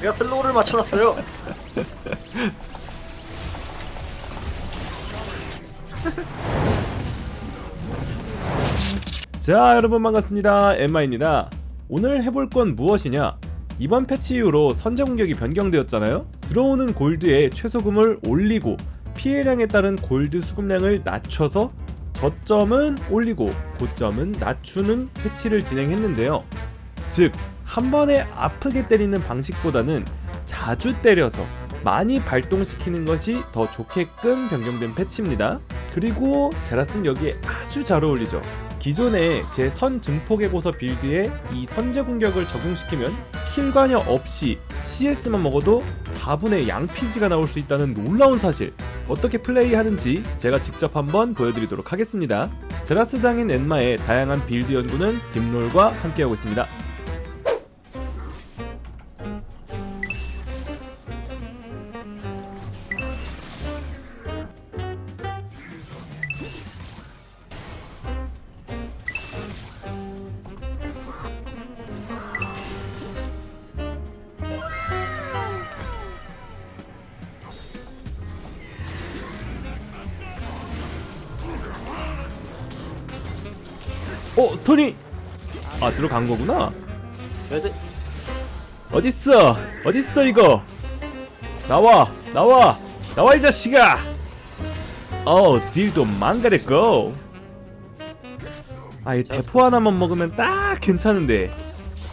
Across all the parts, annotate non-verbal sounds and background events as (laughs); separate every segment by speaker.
Speaker 1: 내가 슬로우를 맞춰놨어요. (laughs)
Speaker 2: 자 여러분 반갑습니다. 엠마입니다. 오늘 해볼 건 무엇이냐? 이번 패치 이후로 선제 공격이 변경되었잖아요. 들어오는 골드의 최소금을 올리고 피해량에 따른 골드 수급량을 낮춰서 저점은 올리고 고점은 낮추는 패치를 진행했는데요 즉 한 번에 아프게 때리는 방식보다는 자주 때려서 많이 발동시키는 것이 더 좋게끔 변경된 패치입니다. 그리고 제라슨 여기에 아주 잘 어울리죠. 기존의 제 선 증폭의 고서 빌드에 이 선제 공격을 적용시키면 킬 관여 없이 CS만 먹어도 4분의 양피지가 나올 수 있다는 놀라운 사실. 어떻게 플레이하는지 제가 직접 한번 보여드리도록 하겠습니다. 제라스 장인 엔마의 다양한 빌드 연구는 딥롤과 함께하고 있습니다 어 토니! 아 들어간 거구나. 어딨어? 어딨어 이거? 나와 나와 나와 이 자식아! 어 딜도 망가랬고. 아이 대포 하나만 먹으면 딱 괜찮은데.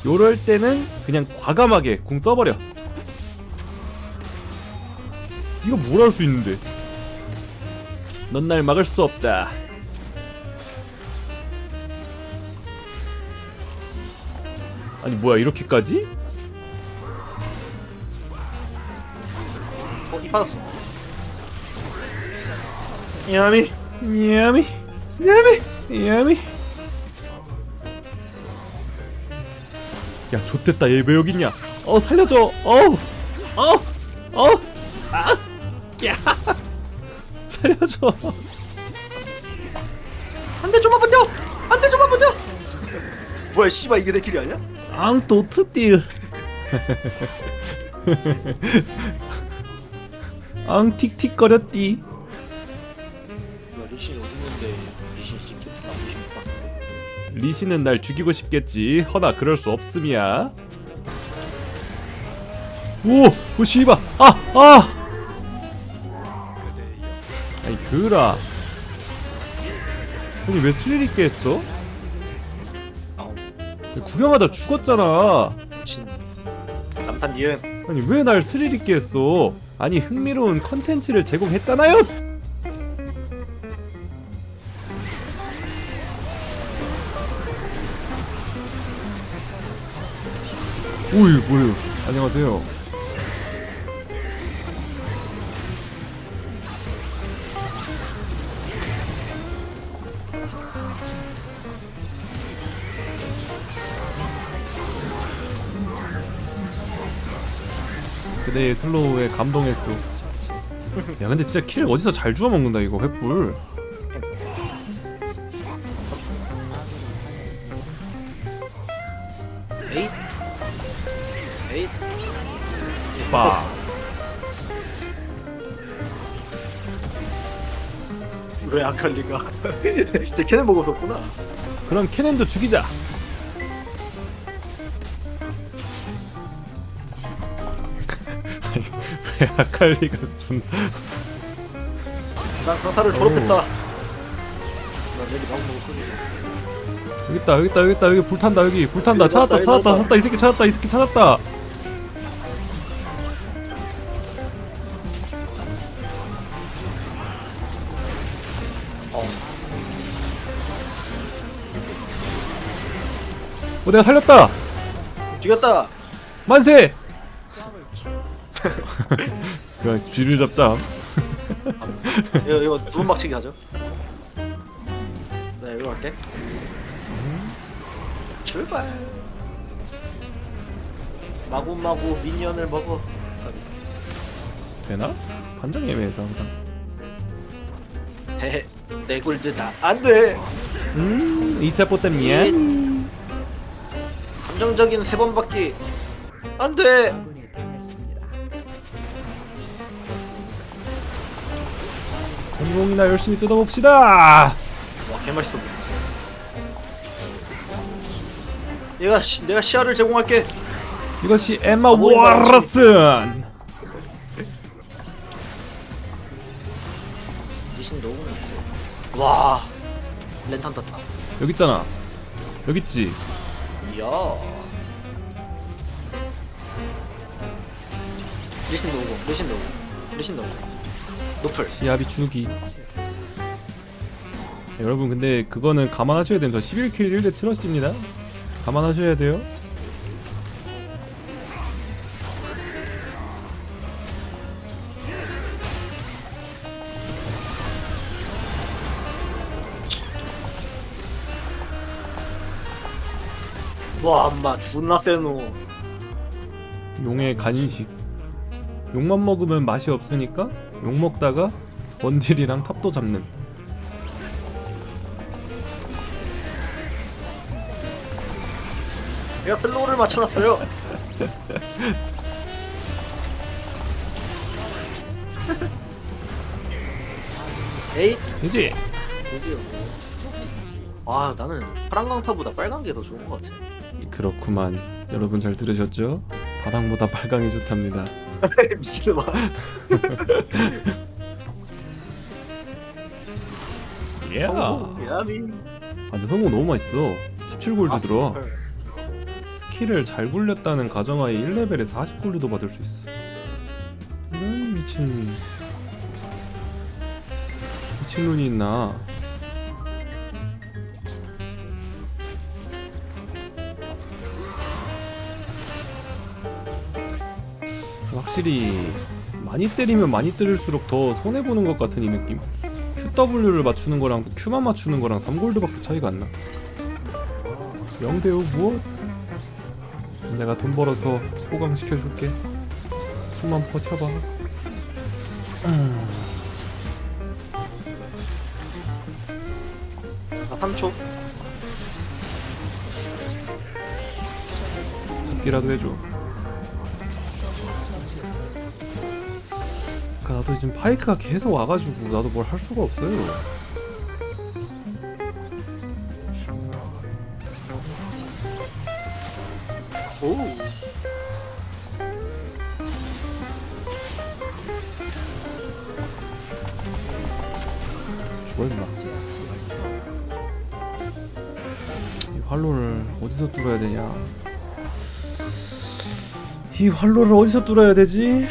Speaker 2: 요럴 때는 그냥 과감하게 궁 써버려. 이거 뭘 할 수 있는데? 넌 날 막을 수 없다 아니 뭐야 이렇게까지?
Speaker 1: 어, 이 빠졌어. 야미,
Speaker 2: 야미
Speaker 1: 야미.
Speaker 2: 야미 야 좋됐다 얘 왜 여기 있냐 어 살려줘 어우 어우 어아 야 (laughs) 살려줘
Speaker 1: 한대 좀만 버텨. 한대 좀만 버텨. 뭐야, 씨발 이게 내 길이 아니야?
Speaker 2: 앙또 트딜 (laughs) 앙 틱틱거렸디
Speaker 1: 리신 어디 있는데 리신 시켰다. 리신 못 봤는데.
Speaker 2: 리시는 날 죽이고 싶겠지 허나 그럴 수 없음이야 오! 오 씨발 아! 아! 아니 그라 아니 왜 스릴 있게 했어?
Speaker 1: 아우,
Speaker 2: 구경하다 죽었잖아.
Speaker 1: 리신. 남탄 니은.
Speaker 2: 아니 왜 날 스릴 있게 했어? 아니 흥미로운 컨텐츠를 제공했잖아요! 오이 뭐예요 안녕하세요 그대의 슬로우에 감동했어 야 근데 진짜 킬 어디서 잘 주워 먹는다 이거 횃불
Speaker 1: 에잇. 에잇.
Speaker 2: 빠
Speaker 1: 왜 아칼리가? (laughs) 진짜 캐는 먹었었구나.
Speaker 2: 그럼 캐넨도 죽이자 아칼리가 존나
Speaker 1: 난 강타를 졸업했다. 난 내리 방송 끄지.
Speaker 2: 여기 있다 여기 있다 여기 있다 여기 불탄다 여기 불탄다
Speaker 1: 여기
Speaker 2: 찾았다
Speaker 1: 왔다,
Speaker 2: 찾았다
Speaker 1: 여기.
Speaker 2: 찾았다 이 새끼 찾았다 이 새끼 찾았다
Speaker 1: 어.
Speaker 2: 어 내가 살렸다
Speaker 1: 죽였다.
Speaker 2: 만세 (laughs) 그냥 쥐를 잡자
Speaker 1: 이거 이거 두번 박치기 하죠. 네, 이거 할게. 출발. 마구마구 미니언을 먹어.
Speaker 2: 되나? 판정 애매해서 항상
Speaker 1: 헤헤, 내 골드다. 안 돼.
Speaker 2: 음 2차 포템 미안
Speaker 1: 감정적인 세 번 받기. 안 돼.
Speaker 2: 성공이나 열심히 뜯어봅시다.
Speaker 1: 와 개맛있어 보여. 얘가 시, 내가 시야를 제공할게.
Speaker 2: 이것이 엠마
Speaker 1: 아, 뭐인가,
Speaker 2: 워러슨.
Speaker 1: 리신 너무. 와 랜턴 떴다.
Speaker 2: 여기 있잖아. 여기 있지.
Speaker 1: 이야. 리신 노고, 리신 노고, 리신 노고. 노플.
Speaker 2: 시야비 주기. 여러분 근데 그거는 감안하셔야 됩니다. 11킬 1대 7러시입니다. 감안하셔야 돼요.
Speaker 1: 와, 엄마 존나 세노.
Speaker 2: 용의 간인식. 용만 먹으면 맛이 없으니까 용 먹다가 원딜이랑 탑도 잡는.
Speaker 1: 내가 슬로우를 맞춰놨어요. (laughs) 에잇.
Speaker 2: 되지?
Speaker 1: 드디어. 아, 나는 파란 강타보다 빨간 게 더 좋은 것 같아.
Speaker 2: 그렇구만. 여러분 잘 들으셨죠? 바람보다 빨강이 좋답니다.
Speaker 1: 미친놈아.
Speaker 2: 예.
Speaker 1: 야미.
Speaker 2: 아 근데 성공 너무 맛있어. 17골드 들어와. 스킬을 잘 굴렸다는 가정하에 1레벨에 40골드도 받을 수 있어. 이런 미친 미친 눈이 있나? 확실히 많이 때리면 많이 때릴수록 더 손해 보는 것 같은 이 느낌. QW를 맞추는 거랑 Q만 맞추는 거랑 3골드밖에 차이가 안 나. 0대5 무엇? 내가 돈 벌어서 호강시켜줄게 좀만 버텨봐 음,
Speaker 1: 나 3초.
Speaker 2: 잡기라도 해줘 나도 지금 파이크가 계속 와가지고 나도 뭘 할 수가 없어요
Speaker 1: 오.
Speaker 2: 죽어 임마 이 활로를 어디서 뚫어야 되냐 이 활로를 어디서 뚫어야 되지?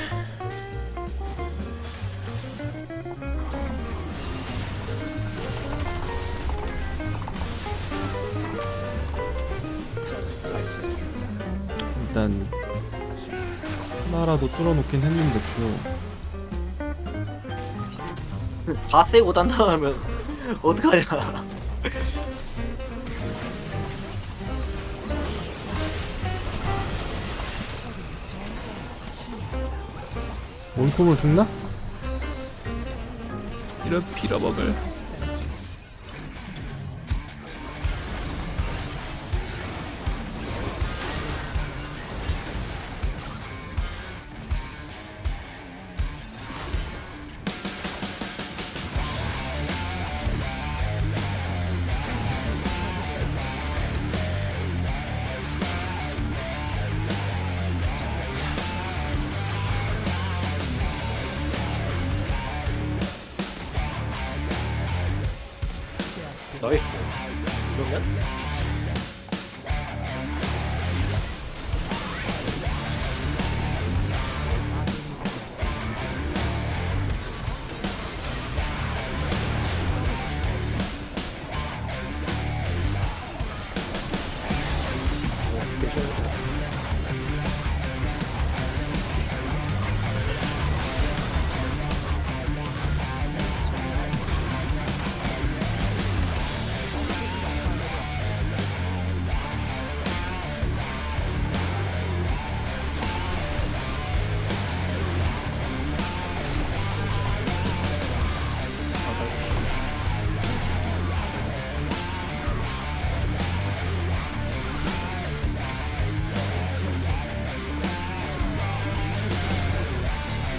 Speaker 2: 일단 하나라도 뚫어놓긴 했는데
Speaker 1: 표다 세고 단단하면 (laughs) 어떡하냐.
Speaker 2: 몸통을 죽나? 이런 빌어먹을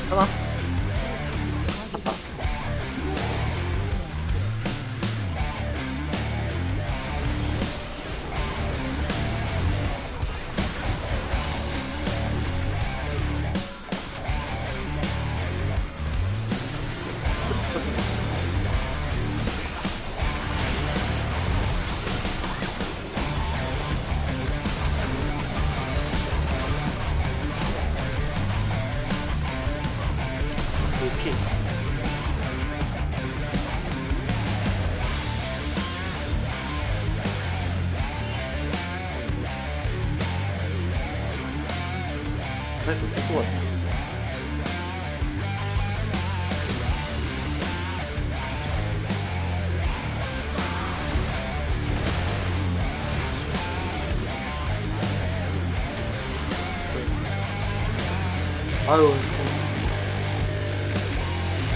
Speaker 1: 什么 아유.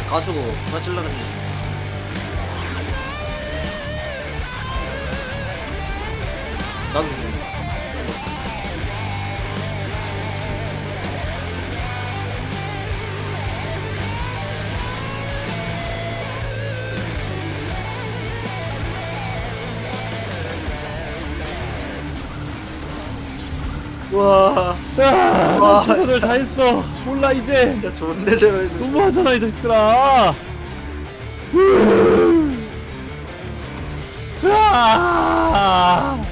Speaker 1: 까주고 빠질라 나도 좀 와.
Speaker 2: 야,
Speaker 1: 와,
Speaker 2: 나 최선을 다했어. 몰라 이제.
Speaker 1: 진짜 좋은데 제가
Speaker 2: 너무하잖아 이 자식들아. 으아!